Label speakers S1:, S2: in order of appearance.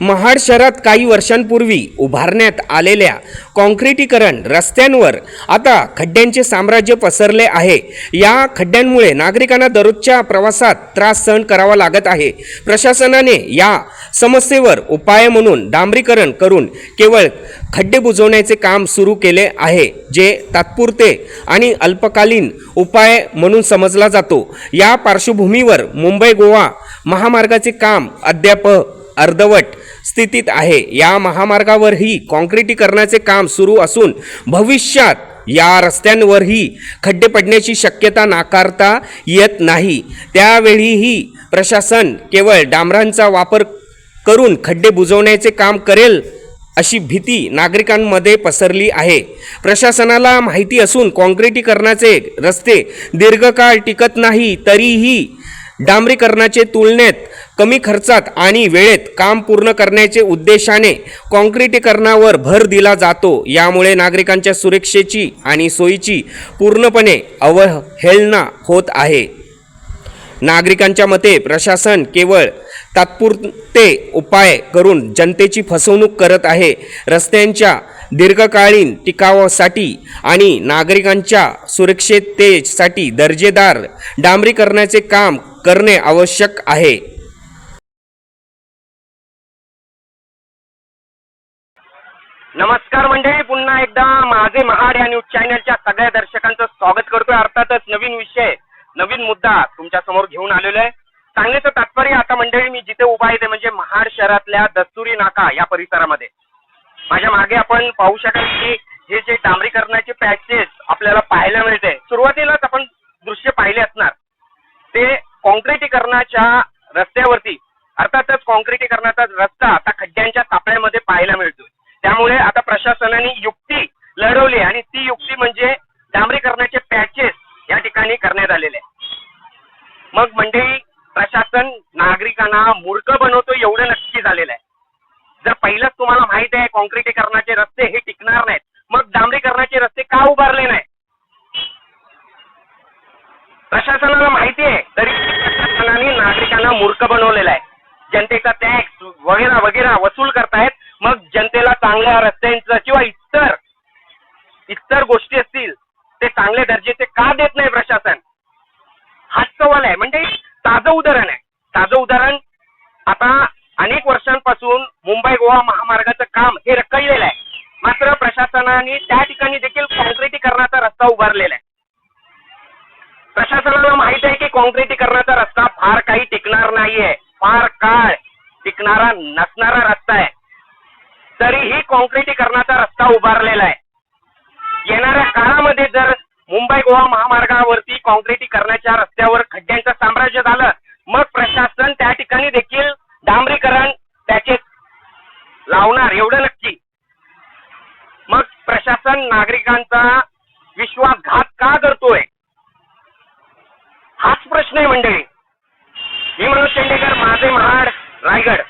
S1: महाड शहरात काही वर्षांपूर्वी उभारण्यात आलेल्या कॉन्क्रिटीकरण रस्त्यांवर आता खड्ड्यांचे साम्राज्य पसरले आहे. या खड्ड्यांमुळे नागरिकांना दररोजच्या प्रवासात त्रास सहन करावा लागत आहे. प्रशासनाने या समस्येवर उपाय म्हणून डांबरीकरण करून केवळ खड्डे बुजवण्याचे काम सुरू केले आहे जे तात्पुरते आणि अल्पकालीन उपाय म्हणून समजला जातो. या पार्श्वभूमीवर मुंबई गोवा महामार्गाचे काम अद्याप अर्धवट स्थितीत आहे. या महामार्गावरही काँक्रिटीकरणाचे काम सुरू असून भविष्यात या रस्त्यांवरही खड्डे पडण्याची शक्यता नाकारता येत नाही. त्यावेळीही प्रशासन केवळ डांबरांचा वापर करून खड्डे बुजवण्याचे काम करेल अशी भीती नागरिकांमध्ये पसरली आहे. प्रशासनाला माहिती असून काँक्रिटीकरणाचे रस्ते दीर्घकाळ टिकत नाही तरीही डांबरीकरणाचे तुलनेत कमी खर्चात आणि वेळेत काम पूर्ण करण्याचे उद्देशाने काँक्रीटीकरणावर भर दिला जातो. यामुळे नागरिकांच्या सुरक्षेची आणि सोयीची पूर्णपणे अवहेलना होत आहे. नागरिकांच्या मते प्रशासन केवळ तात्पुरते उपाय करून जनतेची फसवणूक करत आहे. रस्त्यांच्या दीर्घकालीन टिकावासाठी आणि नागरिकांच्या सुरक्षिततेसाठी दर्जेदार डांबरीकरणाचे काम करणे आवश्यक आहे.
S2: नमस्कार मंडळी पुन्हा एकदा माझे महाड या न्यूज चॅनलच्या सगळ्या दर्शकांचं स्वागत करतोय. अर्थातच नवीन विषय नवीन मुद्दा तुमच्यासमोर घेऊन आलेलो आहे. सांगण्याचं तात्पर्य आता मंडळी मी जिथे उभा आहे ते म्हणजे महाड शहरातल्या दस्तुरी नाका या परिसरामध्ये. माझ्या मागे आपण पाहू शकाल की हे जे डांबरीकरणाचे पॅचेस आपल्याला पाहायला मिळते सुरुवातीलाच आपण कॉन्क्रिटीकरणाच्या रस्त्यावरती अर्थातच कॉन्क्रिटीकरणाचा रस्ता आता खड्ड्यांच्या तापड्यामध्ये पाहायला मिळतोय. त्यामुळे आता प्रशासनाने युक्ती लढवली आणि ती युक्ती म्हणजे डांबरीकरणाचे पॅचेस या ठिकाणी करण्यात आलेले मग मंडळी प्रशासन नागरिकांना मूर्ख बनवतो एवढं नक्की झालेलं आहे. जर पहिलंच तुम्हाला माहीत आहे कॉन्क्रिटीकरणाचे रस्ते हे टिकणार नाहीत मग डांबरीकरणाचे रस्ते का उभारले नाही प्रशासनाला माहिती आहे तरी प्रशासनाने नागरिकांना मूर्ख बनवलेला आहे. जनतेचा टॅक्स वगैरे वगैरे वसूल करतायत. मग जनतेला चांगल्या रस्त्यांचं किंवा इतर इतर गोष्टी असतील ते चांगल्या दर्जेचे का देत नाही प्रशासन? हाच सवाल आहे. म्हणजे ताजं उदाहरण आहे. ताजं उदाहरण आता अनेक वर्षांपासून मुंबई गोवा महामार्गाचं काम हे रखडलेलं आहे. मात्र प्रशासनाने त्या ठिकाणी देखील कॉन्क्रिटीकरणाचा रस्ता उभारलेला आहे. प्रशासनाला माहीत आहे की काँक्रिटीकरणाचा रस्ता फार काही टिकणार नाहीये. फार काळ टिकणारा नसणारा रस्ता आहे. तरीही काँक्रिटीकरणाचा रस्ता उभारलेला आहे. येणाऱ्या काळामध्ये जर मुंबई गोवा महामार्गावरती काँक्रिटीकरणाच्या रस्त्यावर खड्ड्यांचं साम्राज्य झालं मग प्रशासन त्या ठिकाणी देखील डांबरीकरण त्याचे लावणार एवढं नक्की. मग प्रशासन नागरिकांचा विश्वासघात का करतोय? हाच प्रश्न आहे मंडळी. मी म्हणून चंडीगड माझे महाड रायगड.